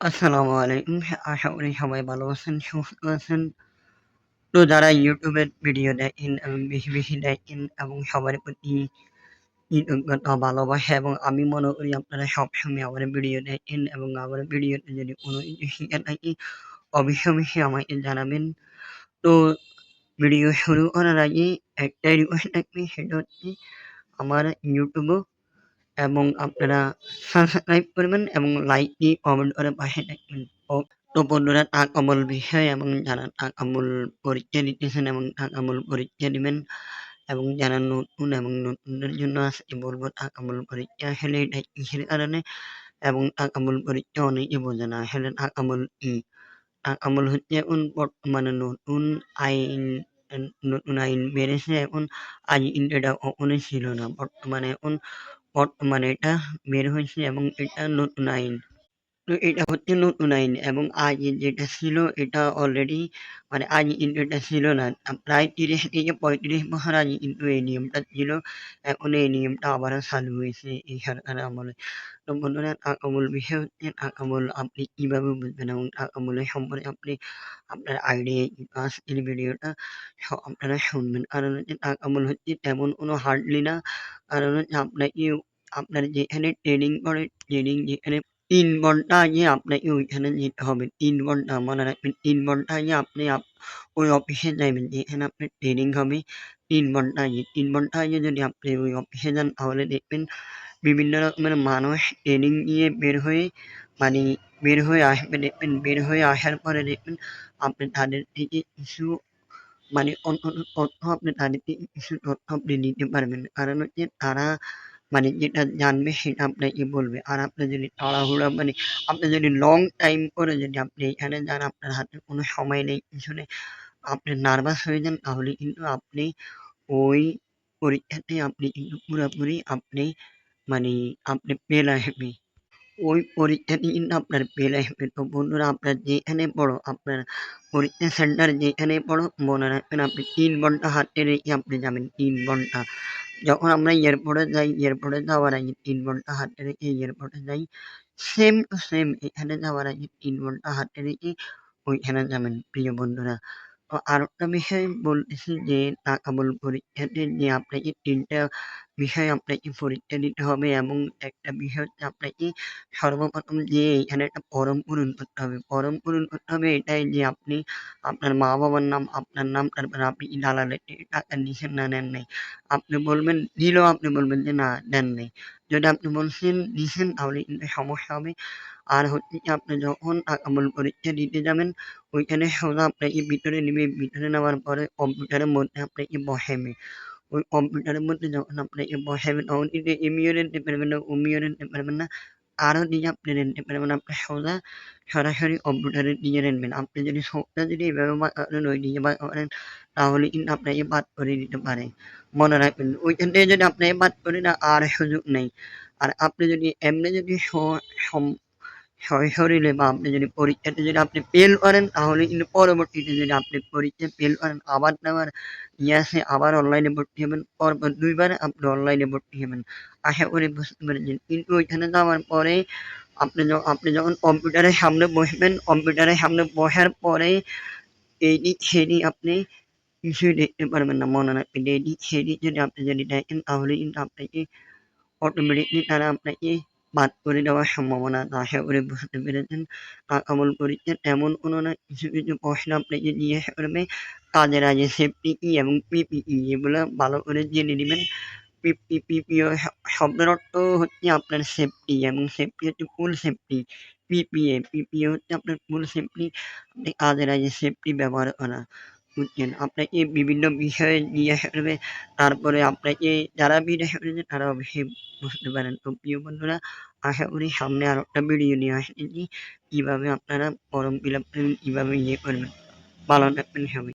আসসালামু আলাইকুম। আশা করি সবাই ভালো আছেন, সুস্থ আছেন। তো যারা ইউটিউবের ভিডিও দেখেন এবং বেশি, বেশি দেখেন এবং সবার প্রতি কৃতজ্ঞতা, ভালোবাসা এবং আমি মনে করি আপনারা সবসময় আমার ভিডিও দেখেন এবং আমার ভিডিওতে যদি কোনো কিছু শিখে থাকি অবশ্যই, অবশ্যই আমাকে জানাবেন। তো ভিডিও শুরু করার আগে একটাই রিকোয়েস্ট থাকবে সেটা হচ্ছে আমার ইউটিউবও এবং আপনারা সাবস্ক্রাইব করবেন এবং লাইক দিয়ে কমেন্ট করে পাশে থাকবেন। ও তো বন্ধুরা তাকামুল বিষয় এবং যারা তাকামুল পরীক্ষা দিতেছেন এবং তাকামুল পরীক্ষা দিবেন এবং যারা নতুন এবং নতুনদের জন্য আসতে বলব বলব আমল পরীক্ষা আসলে এটা কিসের কারণে এবং তাকামুল পরীক্ষা অনেকে বোঝে না। আসলে আমল কি? তাকামুল হচ্ছে এখন বর্তমানে নতুন আইন নতুন আইন বেড়েছে এখন কিন্তু এটা কখনোই ছিল না। বর্তমানে এখন বর্তমানে এটা বের হয়েছে এবং এটা নতুন আইন। তো এটা হচ্ছে নতুন আইন এবং আগে যেটা ছিল এটা অলরেডি মানে আগে কিন্তু এটা ছিল না। প্রায় ৩০ থেকে ৩৫ বছর আগে কিন্তু এই নিয়মটা ছিল। এখন এই নিয়মটা আবারও চালু হয়েছে এই সরকারের আমলে। আপনি কীভাবে বুঝবেন এবং সম্পর্কে আপনি আপনার আইডিয়া ভিডিওটা আপনারা শুনবেন। কারণ হচ্ছে হচ্ছে তেমন কোনো হার্ডলি না। কারণ হচ্ছে আপনাকে আপনার যেখানে ট্রেনিং করে ট্রেনিং যেখানে ৩ ঘণ্টা আগে আপনাকে ওইখানে যেতে হবে। ৩ ঘণ্টা মনে রাখবেন ৩ ঘণ্টা আগে আপনি ওই অফিসে যাবেন যেখানে আপনার ট্রেনিং হবে ৩ ঘণ্টা আগে। ৩ ঘণ্টা আগে যদি আপনি ওই অফিসে যান, তাহলে দেখবেন বিভিন্ন রকমের মানুষ ট্রেনিং নিয়ে বের হয়ে মানে বের হয়ে আসবে দেখবেন বের হয়ে আসার পরে দেখবেন আপনি তাদের থেকে কিছু মানে তথ্য আপনি তাদের থেকে কিছু তথ্য আপনি নিতে পারবেন। কারণ হচ্ছে তারা মানে যেটা জানবে সেটা আপনাকে বলবে। আর আপনি যদি তাড়াহুড়া মানে আপনি যদি লং টাইম করে যদি আপনি এখানে যান আপনার হাতে কোনো সময় নেই, কিছু নেই, আপনি নার্ভাস হয়ে যান তাহলে কিন্তু আপনি ওই পরীক্ষাতে আপনি কিন্তু পুরাপুরি আপনি মানে আপনি আসবে। ওই পরীক্ষাতে কিন্তু আপনার আসবে। তো বন্ধুরা আপনার যেখানে পড়ো আপনার পরীক্ষা সেন্টার যেখানেই পড়ো মনে রাখবেন আপনি ৩ ঘণ্টা হাতে রেখে আপনি যাবেন ৩ ঘণ্টা। যখন আমরা এয়ারপোর্টে যাই এয়ারপোর্টে যাওয়ার আগে ৩ ঘণ্টা হাতে রেখে এয়ারপোর্টে যাই। সেম টু সেম এখানে যাওয়ার আগে ৩ ঘণ্টা হাতে রেখে ওইখানে যাবেন প্রিয় বন্ধুরা। আরেকটা বিষয় বলতেছি যে তাকামুল পরীক্ষাতে যে আপনাকে ৩ টা বিষয় আপনাকে পরীক্ষা দিতে হবে এবং একটা বিষয় হচ্ছে আপনাকে সর্বপ্রথম যে এখানে একটা ফর্ম পূরণ করতে হবে। ফর্ম পূরণ করতে হবে এটাই যে আপনি আপনার মা-বাবার নাম, আপনার নাম, তারপরে আপনি থেকে টাকা নিছেন না নেন নাই। আপনি বলবেন দিলেও আপনি বলবেন যে না দেন নাই। যদি আপনি বলছেন দিছেন তাহলে কিন্তু সমস্যা হবে। আর হচ্ছে কি আপনি যখন তাকামুল পরীক্ষা দিতে যাবেন ওইখানে সোজা আপনাকে ভিতরে নেবে ভিতরে নেওয়ার পরে কম্পিউটারের মধ্যে আপনাকে বসাবে। ওই কম্পিউটারের মধ্যে যখন আপনাকে বসাবে তখন কিন্তু এমিও নিতে পারবেন না, ওমিও নিতে পারবেন না। কারও দিকে আপনি নিতে পারবেন আপনি সোজা সরাসরি কম্পিউটারের দিকে নিবেন। আপনি যদি চোখটা যদি এভাবে করেন ওইদিকে বাঁকা করেন তাহলে কিন্তু আপনাকে বাদ করে দিতে পারে। মনে রাখবেন ওইখান থেকে যদি আপনাকে বাদ করে না আর সুযোগ নেই। আর আপনি যদি এমনি যদি সম বা আপনি যদি পরীক্ষাতে যদি আপনি ফেল করেন তাহলে কিন্তু পরবর্তীতে যদি আপনি পরীক্ষায় ফেল করেন আবার দেওয়ার ইয়ে আছে আবার অনলাইনে ভর্তি হবেন। পরপর ২ বার আপনি অনলাইনে ভর্তি হবেন। আশা করি বুঝতে পেরেছেন। কিন্তু ওইখানে যাওয়ার পরে আপনি য আপনি যখন কম্পিউটারের সামনে বসবেন, কম্পিউটারের সামনে বসার পরে এইদিক সেদিক আপনি কিছুই দেখতে পারবেন না। মনে রাখবেন এদিক সেদিক যদি আপনি যদি দেখেন তাহলে কিন্তু আপনাকে অটোমেটিকলি তারা আপনাকে বাদ করে দেওয়ার সম্ভাবনা। আশা করি বুঝতে পেরেছেন। তাকামুল পরীক্ষা তেমন কোনো না কিছু, কিছু প্রশ্ন আপনাকে জিজ্ঞাসা করবে। কাজের আগে সেফটি কি এবং পিপিই এগুলা ভালো করে জেনে নেবেন পিপি পিপিও শ শব্দের অর্থ হচ্ছে আপনার সেফটি এবং সেফটি হচ্ছে ফুল সেফটি। পিপিএ পিপিএ হচ্ছে আপনার ফুল সেফটি। আপনি কাজের আগে সেফটি ব্যবহার করা। বুঝছেন? আপনাকে বিভিন্ন বিষয়ে নিয়ে আসবে তারপরে আপনাকে যারা জিজ্ঞাসা করেছে তারা অবশ্যই বুঝতে পারেন। তো প্রিয় বন্ধুরা আশা করি সামনে আর একটা ভিডিও নিয়ে আসতেছি। কীভাবে আপনারা ফর্ম বিলাপ আপ করবেন, কীভাবে ইয়ে করবেন। পালন থাকবেন সবাই।